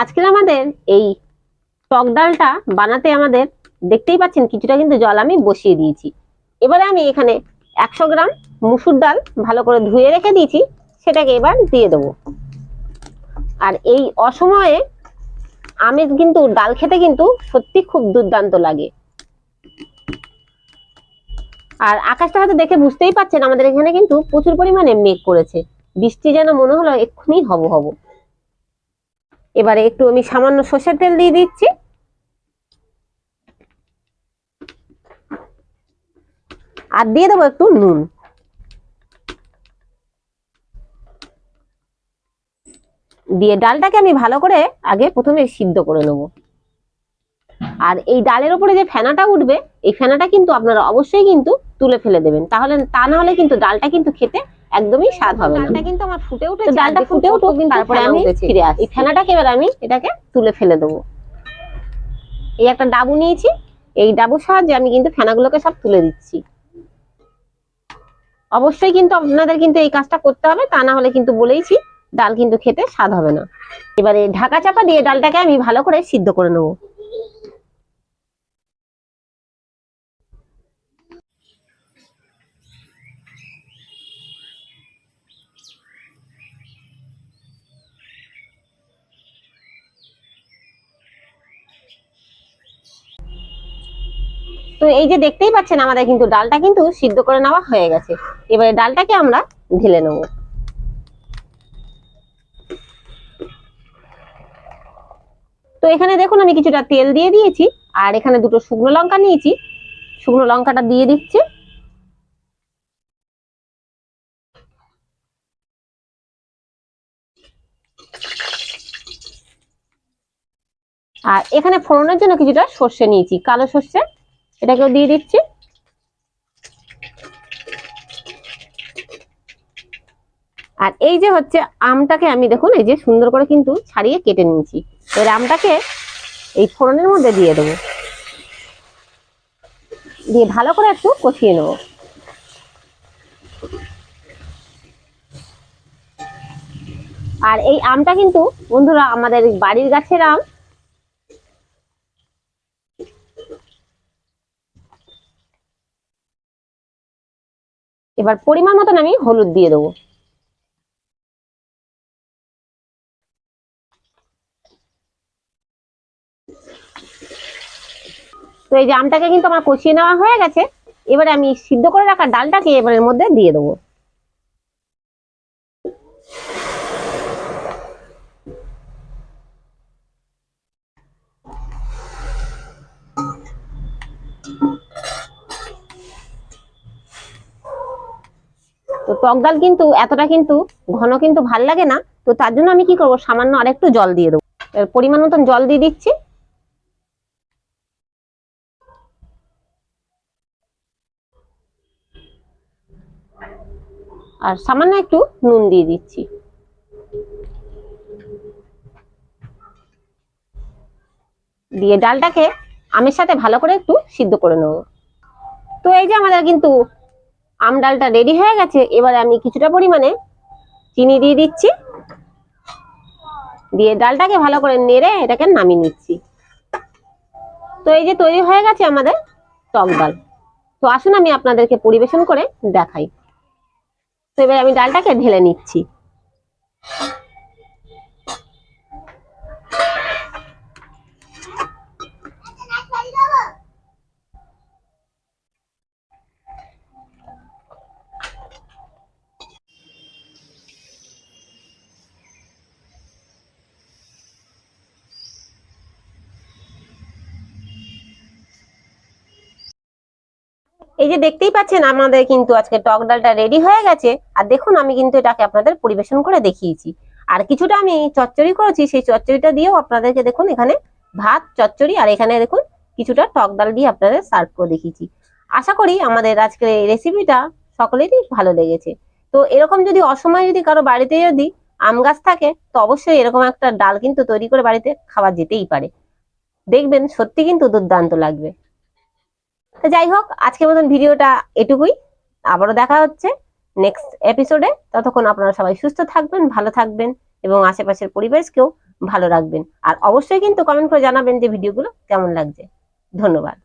আজকের আমাদের এই টক ডালটা বানাতে আমাদের দেখতেই পাচ্ছেন কিছুটা কিন্তু জল আমি বসিয়ে দিয়েছি। এবারে আমি এখানে একশো গ্রাম মুসুর ডাল ভালো করে ধুয়ে রেখে দিয়েছি, সেটাকে এবার দিয়ে দেবো। আর এই অসময়ে আমি কিন্তু, ডাল খেতে কিন্তু সত্যি খুব দুর্দান্ত লাগে। আর আকাশটা হয়তো দেখে বুঝতেই পাচ্ছেন, আমাদের এখানে কিন্তু প্রচুর পরিমাণে মেঘ করেছে। বৃষ্টি যেন মনে হলো এক্ষুনি হব হব। এবারে একটু আমি সামান্য সর্ষের তেল দিয়ে দিচ্ছি। আর দিয়ে দেবো একটু নুন। দিয়ে ডালটাকে আমি ভালো করে আগে প্রথমে সিদ্ধ করে নেব। আর এই ডালের উপরে যে ফেনাটা উঠবে, এই ফেনাটা কিন্তু আপনারা অবশ্যই কিন্তু তুলে ফেলে দেবেন। তাহলে তা না হলে কিন্তু ডালটা কিন্তু খেতে একদমই স্বাদ হবে না। ডালটা কিন্তু আমার ফুটে উঠেছে ডালটা ফুটে উঠুক তারপরে আমি ফিরে আসি এই ফেনাটাকে এবার আমি এটাকে তুলে ফেলে দেবো। এই একটা ডাবু নিয়েছি। এই ডাবুর সাহায্যে আমি কিন্তু ফেনাগুলোকে সব তুলে দিচ্ছি। অবশ্যই কিন্তু আপনাদের কিন্তু এই কাজটা করতে হবে তা না হলে কিন্তু বলেইছি ডাল কিন্তু খেতে স্বাদ হবে না। এবারে ঢাকা চাপা দিয়ে ডালটাকে আমি ভালো করে সিদ্ধ করে নেব। তো এই যে দেখতেই পাচ্ছেন আমাদের কিন্তু ডালটা কিন্তু সিদ্ধ করে নেওয়া হয়ে গেছে। এবারে ডালটাকে আমরা ঢেলে নেব। তো এখানে দেখুন আমি কিছুটা তেল দিয়ে দিয়েছি, আর এখানে দুটো শুকনো লঙ্কা নিয়েছি। শুকনো লঙ্কাটা দিয়ে দিচ্ছি। আর এখানে ফোড়নের জন্য কিছুটা সর্ষে নিয়েছি, কালো সর্ষে। এটাকেও দিয়ে দিচ্ছি। আর এই যে হচ্ছে আমটাকে আমি দেখুন, এই যে সুন্দর করে কিন্তু ছাড়িয়ে কেটে নিয়েছি। এবার আমটাকে এই ফোড়নের মধ্যে দিয়ে দেবো। দিয়ে ভালো করে একটু কষিয়ে নেব। আর এই আমটা কিন্তু বন্ধুরা আমাদের বাড়ির গাছের আম এবার পরিমাণ মতন আমি হলুদ দিয়ে দেবো। তো এই যে আমটাকে কিন্তু আমার কষিয়ে নেওয়া হয়ে গেছে। এবারে আমি সিদ্ধ করে রাখা ডালটাকে এবারের মধ্যে দিয়ে দেবো। তো টক ডাল কিন্তু এতটা কিন্তু ঘন কিন্তু ভালো লাগে না, তো তার জন্য আমি কি করব, সামান্য আর একটু জল দিয়ে দেবো। পরিমাণ মতন জল দিয়ে দিচ্ছি। আর সামান্য একটু নুন দিয়ে দিচ্ছি। দিয়ে ডালটাকে আমের সাথে ভালো করে একটু সিদ্ধ করে নেব। তো এই যে আমাদের কিন্তু আম ডালটা রেডি হয়ে গেছে, এবার আমি কিছুটা পরিমাণে চিনি দিয়ে দিচ্ছি। দিয়ে ডালটাকে ভালো করে নেড়ে এটাকে নামিয়ে নিচ্ছি। তো এই যে তৈরি হয়ে গেছে আমাদের টক ডাল। তো আসুন আমি আপনাদেরকে পরিবেশন করে দেখাই। তো এবার আমি ডালটাকে ঢেলে নিচ্ছি। এই যে দেখতেই পাচ্ছেন, আমাদের কিন্তু আজকে টক ডালটা রেডি হয়ে গেছে। আর দেখুন, আমি কিন্তু এটাকে আপনাদের পরিবেশন করে দেখিয়েছি। আর কিছুটা আমি চচ্চড়ি করেছি, সেই চচ্চড়িটা দিয়েও আপনাদেরকে দেখুন, এখানে ভাত, চচ্চড়ি, আর এখানে দেখুন, কিছুটা টক ডাল দিয়ে আপনাদের সার্ভ করে দেখিয়েছি। আশা করি আমাদের আজকের এই রেসিপিটা সকলেরই ভালো লেগেছে। তো এরকম যদি অসময়ে যদি কারও বাড়িতে যদি আম গাছ থাকে, তো অবশ্যই এরকম একটা ডাল কিন্তু তৈরি করে বাড়িতে খাওয়া যেতেই পারে। দেখবেন সত্যি কিন্তু দুর্দান্ত লাগবে। তো যাই হোক, আজকের মতন ভিডিওটা এটুকুই। আবারও দেখা হচ্ছে নেক্সট এপিসোডে ততক্ষণ আপনারা সবাই সুস্থ থাকবেন, ভালো থাকবেন এবং আশেপাশের পরিবেশকেও ভালো রাখবেন। আর অবশ্যই কিন্তু কমেন্ট করে জানাবেন যে ভিডিওগুলো কেমন লাগছে। ধন্যবাদ।